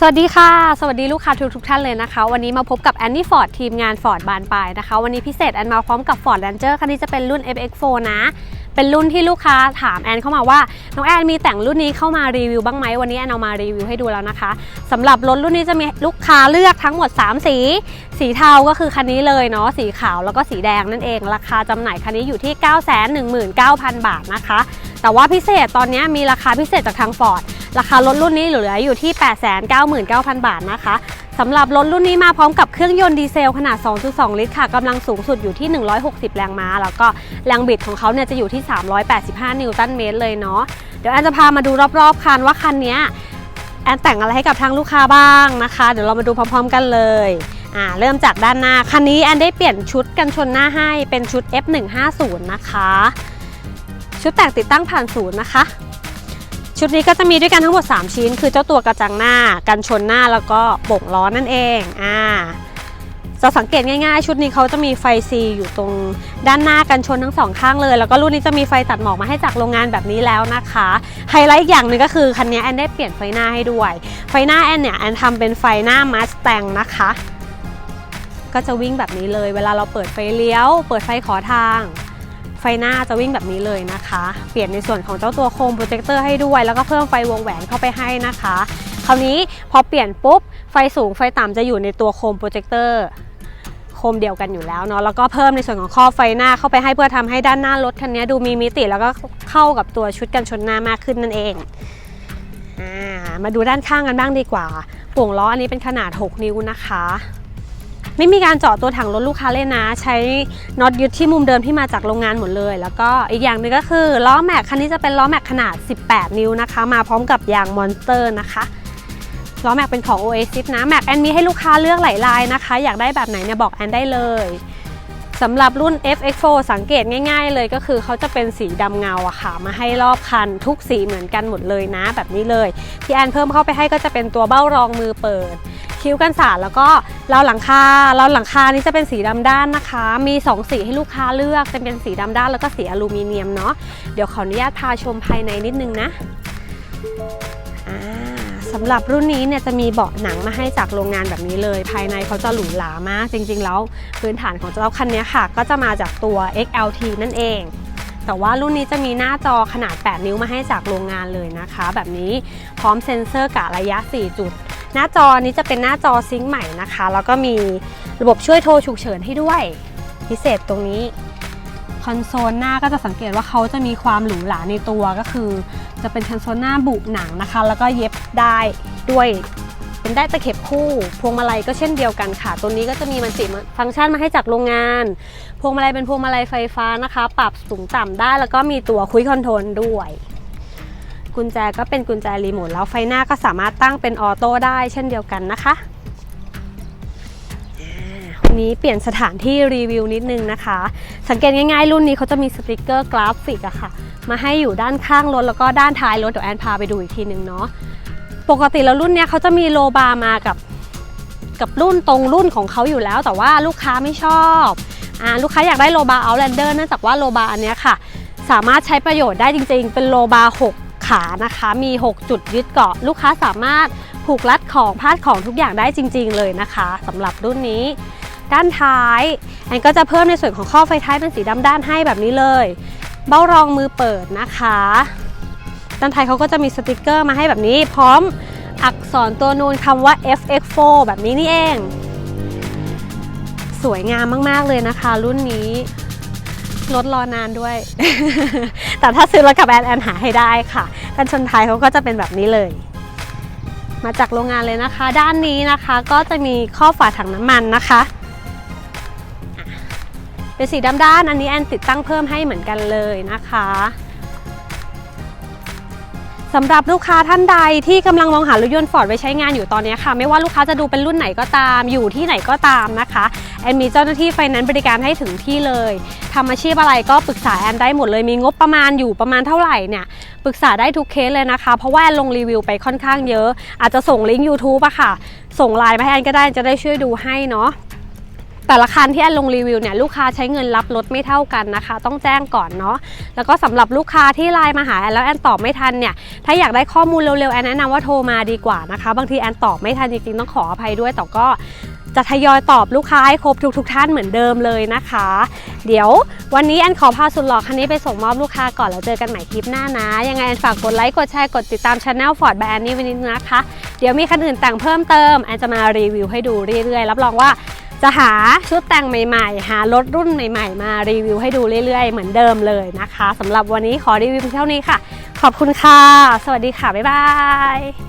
สวัสดีค่ะ สวัสดีลูกค้าทุกทุกท่านเลยนะคะ วันนี้มาพบกับแอนนี่ฟอร์ดทีมงาน Ford บานปลายนะคะ วันนี้พิเศษแอนมาพร้อมกับ Ford Ranger คันนี้จะเป็นรุ่น FX4 นะ เป็นรุ่นที่ลูกค้าถามแอนเข้ามาว่า น้องแอนมีแต่งรุ่นนี้เข้ามารีวิวบ้างไหมวันนี้แอนเอามารีวิวให้ดูแล้วนะคะสำหรับรถรุ่นนี้จะมีลูกค้าเลือกทั้งหมด 3 สี สีเทาก็คือคันนี้เลยเนาะสีขาวแล้วก็สีแดงนั่นเอง ราคาจำหน่ายคันนี้อยู่ที่ 919,000 บาทนะคะ แต่ว่าพิเศษตอนนี้มีราคาพิเศษจากทาง Ford ราคารถรุ่นนี้เหลืออยู่ที่ 899,000 บาทนะคะสำหรับรถรุ่นนี้มาพร้อมกับเครื่องยนต์ดีเซลขนาด 2.2 ลิตรค่ะกำลังสูงสุดอยู่ที่ 160 แรงม้า แล้วก็แรงบิดของเขาเนี่ยจะอยู่ที่ 385 นิวตันเมตรเลยเนาะ เดี๋ยวแอนจะพามาดูรอบๆคันว่าคันนี้แอนแต่งอะไรให้กับทางลูกค้าบ้างนะคะ เดี๋ยวเรามาดูพร้อม ๆ กันเลยอ่าเริ่มจากด้านหน้า คันนี้แอนได้เปลี่ยนชุดกันชนหน้าให้เป็นชุด F150 นะคะ ชุดแต่งติดตั้งผ่านศูนย์นะคะ ชุดนี้ก็จะมีด้วยกันทั้งหมด 3 ชิ้น คือเจ้าตัวกระจังหน้า กันชนหน้าแล้วก็โป่งล้อนั่นเองอ่าจะสังเกตง่ายๆ ชุดนี้เขาจะมีไฟซีอยู่ตรงด้านหน้ากันชนทั้งสองข้างเลย แล้วก็รุ่นนี้จะมีไฟตัดหมอกมาให้จากโรงงานแบบนี้แล้วนะคะ ไฮไลท์อีกอย่างหนึ่งก็คือคันนี้แอนได้เปลี่ยนไฟหน้าให้ด้วย ไฟหน้าแอนเนี่ยแอนทำเป็นไฟหน้ามาสแตงนะคะ ก็จะวิ่งแบบนี้เลย เวลาเราเปิดไฟเลี้ยว เปิดไฟขอทาง ฟหน้าจะวิ่งแบบนี้เลยนะคะ เปลี่ยนในส่วนของเจ้าตัวโคมโปรเจคเตอร์ให้ด้วย แล้วก็เพิ่มไฟวงแหวนเข้าไปให้นะคะ คราวนี้พอเปลี่ยนปุ๊บ ไฟสูงไฟต่ำจะอยู่ในตัวโคมโปรเจคเตอร์โคมเดียวกันอยู่แล้วเนาะแล้วก็เพิ่มในส่วนของข้อไฟหน้าเข้าไปให้เพื่อทำให้ด้านหน้ารถคันนี้ดูมีมิติแล้วก็เข้ากับตัวชุดกันชนหน้ามากขึ้นนั่นเองมาดูด้านข้างกันบ้างดีกว่าป่วงล้ออันนี้เป็นขนาด 6 นิ้วนะคะ ไม่มีการเจาะตัวถังรถลูกค้าเลยนะ ใช้น็อตยึดที่มุมเดิมที่มาจากโรงงานหมดเลย แล้วก็อีกอย่างหนึงก็คือล้อแม็กคันนี้จะเป็นล้อแม็กขนาด 18 นิ้วนะคะ มาพร้อมกับยางมอนสเตอร์นะคะล้อแม็กเป็นของ Oasis นะแม็กแอนมีให้ลูกค้าเลือกหลายลายนะคะ อยากได้แบบไหนเนี่ยบอกแอนได้เลยสำหรับรุ่น FX4 สังเกตง่าย ๆ เลยก็คือเขาจะเป็นสีดำเงาอะค่ะ มาให้รอบคันทุกสีเหมือนกันหมดเลยนะแบบนี้เลย ที่แอนเพิ่มเข้าไปให้ก็จะเป็นตัวเบ้ารองมือเปิด คิ้วกันสาดแล้วก็เราหลังคาเราหลังคานี้จะเป็นสีดำด้านนะคะ มี 2 สีให้ลูกค้าเลือกจะเป็นสีดำด้านแล้วก็สีอลูมิเนียมเนาะเดี๋ยวขออนุญาตพาชมภายในนิดนึงนะสำหรับรุ่นนี้เนี่ยจะมีเบาะหนังมาให้จากโรงงานแบบนี้เลย ภายในเขาจะหรูหรามาก จริง ๆ แล้วพื้นฐานของเจ้าคันนี้ค่ะ ก็จะมาจากตัว XLT นั่นเอง แต่ว่ารุ่นนี้จะมีหน้าจอขนาด 8 นิ้วมาให้จากโรงงานเลยนะคะ แบบนี้พร้อมเซ็นเซอร์กะระยะ 4 จุด หน้าจอนี้จะเป็นหน้าจอซิงค์ใหม่นะคะ แล้วก็มีระบบช่วยโทรฉุกเฉินให้ด้วย พิเศษตรงนี้คอนโซลหน้าก็จะสังเกตว่าเขาจะมีความหรูหราในตัวก็คือ จะเป็นคอนโซลหน้าบุหนังนะคะ แล้วก็เย็บได้ด้วยเป็นได้ตะเข็บคู่ พวงมาลัยก็เช่นเดียวกันค่ะ ตัวนี้ก็จะมีมันติฟังก์ชันมาให้จากโรงงาน พวงมาลัยเป็นพวงมาลัยไฟฟ้านะคะ ปรับสูงต่ำได้แล้วก็มีตัวคุยคอนโทรลด้วย กุญแจก็เป็นกุญแจรีโมทแล้วไฟหน้าก็สามารถตั้งเป็นออโต้ได้เช่นเดียวกันนะคะวันนี้เปลี่ยนสถานที่รีวิวนิดนึงนะคะ สังเกตง่ายๆรุ่นนี้เขาจะมีสติกเกอร์กราฟิกอะค่ะ มาให้อยู่ด้านข้างรถแล้วก็ด้านท้ายรถเดี๋ยวแอนพาไปดูอีกทีนึงเนาะปกติแล้วรุ่นเนี้ยเขาจะมีโลบาร์มากับกับรุ่นตรงรุ่นของเขาอยู่แล้ว แต่ว่าลูกค้าไม่ชอบอ่าลูกค้าอยากได้โลบาร์เอาแลนเดอร์เนื่องจากว่าโลบาร์อันเนี้ยค่ะ สามารถใช้ประโยชน์ได้จริงๆ เป็นโลบาร์6 ขานะคะ มี 6 จุดยึดเกาะ ลูกค้าสามารถผูกรัดของพาดของทุกอย่างได้จริง ๆ เลยนะคะสำหรับรุ่นนี้ ด้านท้ายแอนก็จะเพิ่มในส่วนของข้อไฟท้ายเป็นสีดำด้านให้แบบนี้เลย เบ้ารองมือเปิดนะคะ ด้านท้ายเขาก็จะมีสติกเกอร์มาให้แบบนี้ พร้อมอักษรตัวนูนคำว่า FX4 แบบนี้นี่เอง สวยงามมากๆเลยนะคะ รุ่นนี้ รถรอนานด้วย แต่ถ้าซื้อรถกับแอนแอนหาให้ได้ค่ะ กันชนท้ายเขาก็จะเป็นแบบนี้เลย มาจากโรงงานเลยนะคะ ด้านนี้นะคะก็จะมีข้อฝาถังน้ำมันนะคะอะเป็นสีดำด้านอันนี้แอนติดตั้งเพิ่มให้เหมือนกันเลยนะคะสำหรับลูกค้าท่านใดที่กำลังมองหารถยนต์ฟอร์ดไว้ใช้งานอยู่ตอนนี้ค่ะ ไม่ว่าลูกค้าจะดูเป็นรุ่นไหนก็ตาม อยู่ที่ไหนก็ตามนะคะ แอนมีเจ้าหน้าที่ไฟแนนซ์บริการให้ถึงที่เลยทำอาชีพอะไรก็ปรึกษาแอนได้หมดเลยมีงบประมาณอยู่ประมาณเท่าไหร่เนี่ยปรึกษาได้ทุกเคสเลยนะคะ เพราะว่าแอนลงรีวิวไปค่อนข้างเยอะ อาจจะส่งลิงก์ YouTube อะค่ะ ส่งไลน์มาให้แอนก็ได้จะได้ช่วยดูให้เนาะแต่ละคันที่แอนลงรีวิวเนี่ยลูกค้าใช้เงินรับรถไม่เท่ากันนะคะ ต้องแจ้งก่อนเนาะแล้วก็สำหรับลูกค้าที่ไลน์มาหาแอนแล้วแอนตอบไม่ทันเนี่ยถ้าอยากได้ข้อมูลเร็วๆแอนแนะนำว่าโทรมาดีกว่านะคะ บางทีแอนตอบไม่ทันจริงๆต้องขออภัยด้วยแต่ก็ จะทยอยตอบลูกค้าให้ครบทุกๆท่านเหมือนเดิมเลยนะคะ เดี๋ยววันนี้แอนขอพาสุดหล่อคันนี้ไปส่งมอบลูกค้าก่อนแล้วเจอกันใหม่คลิปหน้านะ ยังไงแอนฝากกดไลค์กดแชร์กดติดตามช anel Ford แบรนด์นี้ไว้นิดนึงนะคะ เดี๋ยวมีคันอื่นแต่งเพิ่มเติมแอนจะมารีวิวให้ดูเรื่อยๆ รับรองว่าจะหาชุดแต่งใหม่ๆ หารถรุ่นใหม่ๆ มารีวิวให้ดูเรื่อยๆ เหมือนเดิมเลยนะคะสำหรับวันนี้ขอรีวิวเพียงเท่านี้ค่ะ ขอบคุณค่ะ สวัสดีค่ะ บ๊ายบาย